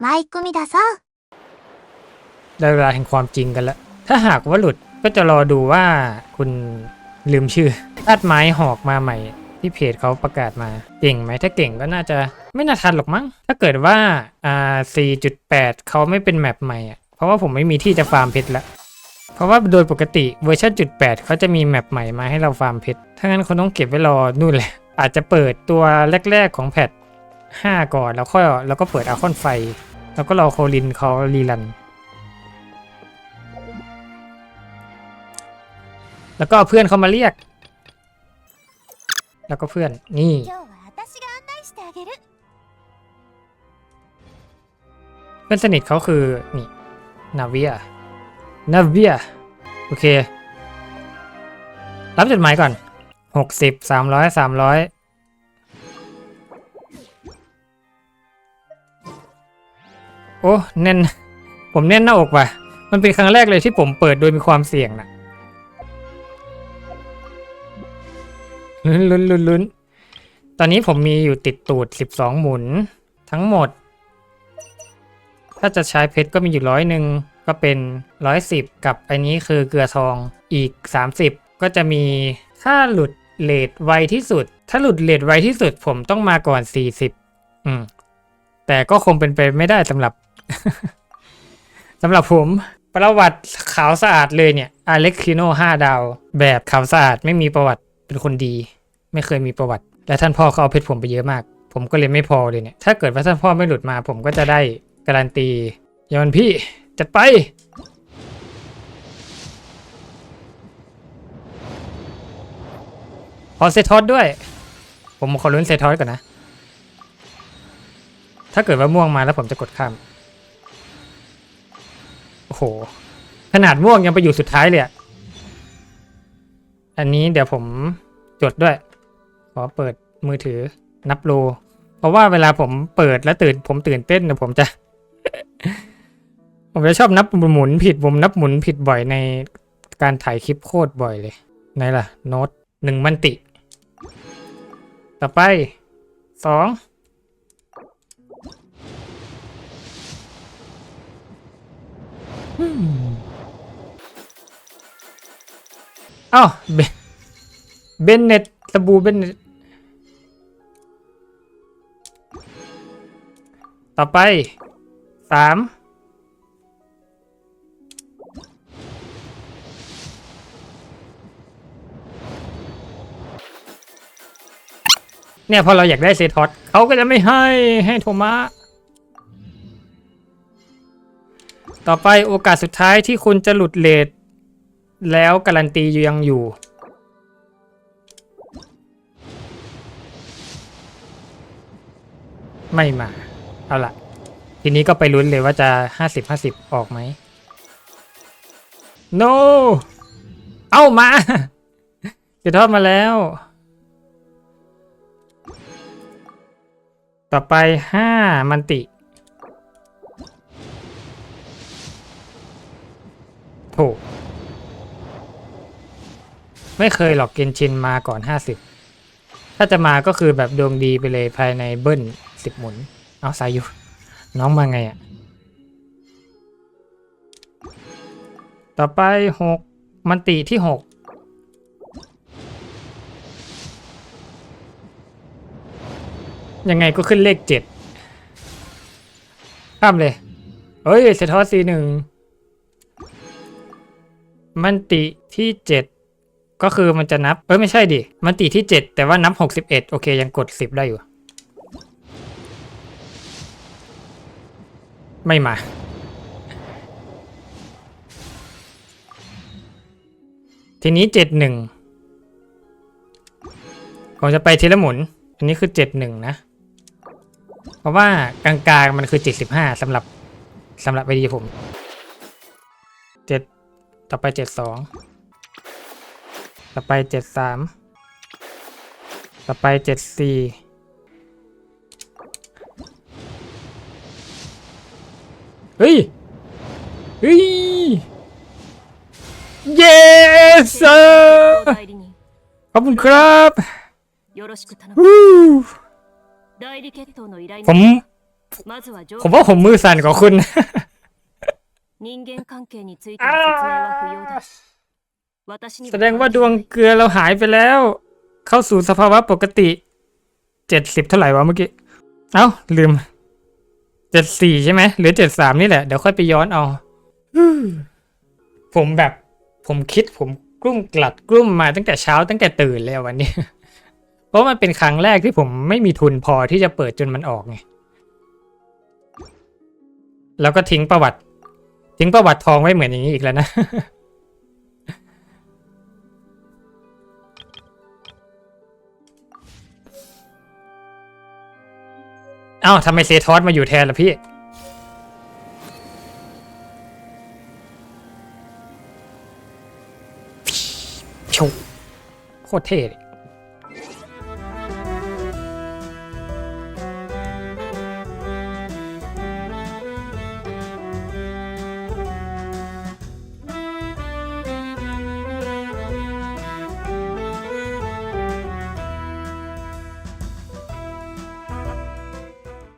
マイクミダさん ได้เวลาแห่งความจริงกันแล้ว ถ้าหากว่าหลุดก็จะรอดูว่าคุณลืมชื่อตัดไม้หอกมาใหม่ ที่เพจเขาประกาศมา เก่งไหมถ้าเก่งก็น่าจะไม่น่าทันหรอกมั้ง ถ้าเกิดว่าอ่า4.8 เขาไม่เป็นแมปใหม่อ่ะ เพราะว่าผมไม่มีที่จะฟาร์มเพชรแล้ว เพราะว่าโดยปกติเวอร์ชันจุด8เขาจะมีแมปใหม่มาให้เราฟาร์มเพชร ถ้างั้นคนต้องเก็บไว้รอนู่นแหละ อาจจะเปิดตัวแรก ๆ ของแพท5 ก่อนแล้วค่อยแล้วก็เปิดอาคอนไฟ แล้วก็รอโคลินเขารีรัน แล้วก็เพื่อนเขามาเรียก แล้วก็เพื่อนนี่เพื่อนสนิทเขาคือนี่นาเวียนาเวียโอเค รับจดหมายก่อนหกสิบสามร้อยสามร้อย โอ้แน่น ผมแน่นหน้าอกว่ะ มันเป็นครั้งแรกเลยที่ผมเปิดโดยมีความเสี่ยงนะลุ้นลุ้นลุ้นลุ้นตอนนี้ผมมีอยู่ติดตูด12หมุน ทั้งหมด ถ้าจะใช้เพชรก็มีอยู่ร้อยหนึ่งก็เป็นร้อยสิบกับอันนี้คือเกลือทองอีก30ก็จะมีถ้าหลุดเลทไวที่สุด ถ้าหลุดเลทไวที่สุดผมต้องมาก่อน40อืมแต่ก็คงเป็นไปไม่ได้สำหรับ สำหรับผมประวัติขาวสะอาดเลยเนี่ยอเล็กคิโน5ดาว แบบขาวสะอาดไม่มีประวัติเป็นคนดี ไม่เคยมีประวัติ และท่านพ่อเขาเอาเพชรผมไปเยอะมาก ผมก็เลยไม่พอเลยเนี่ยถ้าเกิดว่าท่านพ่อไม่หลุดมา ผมก็จะได้การันตียอนพี่จัดไปขอเซทอสด้วย ผมขอลุ้นเซทอสก่อนนะ ถ้าเกิดว่าม่วงมาแล้วผมจะกดข้าม ห ขนาดม่วงยังไปอยู่สุดท้ายเลยอะอันนี้เดี๋ยวผมจดด้วย ขอเปิดมือถือนับโล เพราะว่าเวลาผมเปิดแล้วตื่น ผมตื่นเต้นเนี่ยผมจะ ผมจะชอบนับหมุนผิดผมนับหมุนผิดบ่อยในการถ่ายคลิปโคตรบ่อยเลยไหนล่ะ โน้ตหนึ่งมันติ ต่อไปสอง อ้าเบนเบนเน็ตสบู่เบนเน็ตต่อไปสามเนี่ยพอเราอยากได้เซทอสเขาก็จะไม่ให้ให้โทมะ ต่อไปโอกาสสุดท้ายที่คุณจะหลุดเลทแล้วการันตียังอยู่ ไม่มา เอาละทีนี้ก็ไปลุ้นเลยว่าจะห้าสิบห้าสิบออกไหม no เอ้ามาจะทอดมาแล้ว ต่อไปห้ามันติ ถูกไม่เคยหรอกเกนชินมาก่อนห้าสิบถ้าจะมาก็คือแบบดวงดีไปเลยภายในเบิ้ลสิบหมุน เอาสายอยู่ น้องมาไงอะ่ะ ต่อไปหกมันติที่หกยังไงก็ขึ้นเลขเจ็ดข้ามเลย เฮ้ยเซทอสซีหนึ่ง มันติที่เจ็ดก็คือมันจะนับ เอ้ยไม่ใช่ดิ มันติที่เจ็ดแต่ว่านับหกสิบเอ็ดโอเคยังกดสิบได้อยู่ ไม่มา ทีนี้เจ็ดหนึ่งผมจะไปทีละหมุน อันนี้คือเจ็ดหนึ่งนะ เพราะว่ากลางๆมันคือเจ็ดสิบห้าสำหรับสำหรับไอดีผมเจ็ด ต่อไปเจ็ดสองต่อไปเจ็ดสามต่อไปเจ็ดสี่เฮ้ย เฮ้ยเยส sir ขอบคุณครับผมผมว่าผมมือสั่นกว่าคุณ 人間関係についての説明は不要だ私には แสดงว่าดวงเกลือเราหายไปแล้ว เข้าสู่สภาวะปกติเจ็ดสิบเท่าไหร่วะเมื่อกี้ เอ้า ลืมเจ็ดสี่ใช่ไหมหรือเจ็ดสามนี่แหละ เดี๋ยวค่อยไปย้อนเอาฮึ่มผมแบบ ผมคิดผมกลุ้มกลัดกลุ้มมาตั้งแต่เช้าตั้งแต่ตื่นเลยอะวันนี้ เพราะมันเป็นครั้งแรกที่ผมไม่มีทุนพอที่จะเปิดจนมันออกไง แล้วก็ทิ้งประวัติ ทิ้งประวัติทองไว้เหมือนอย่างนี้อีกแล้วนะ เอ้าทำไมเซทอสมาอยู่แทนล่ะพี่โคตรเท่เลย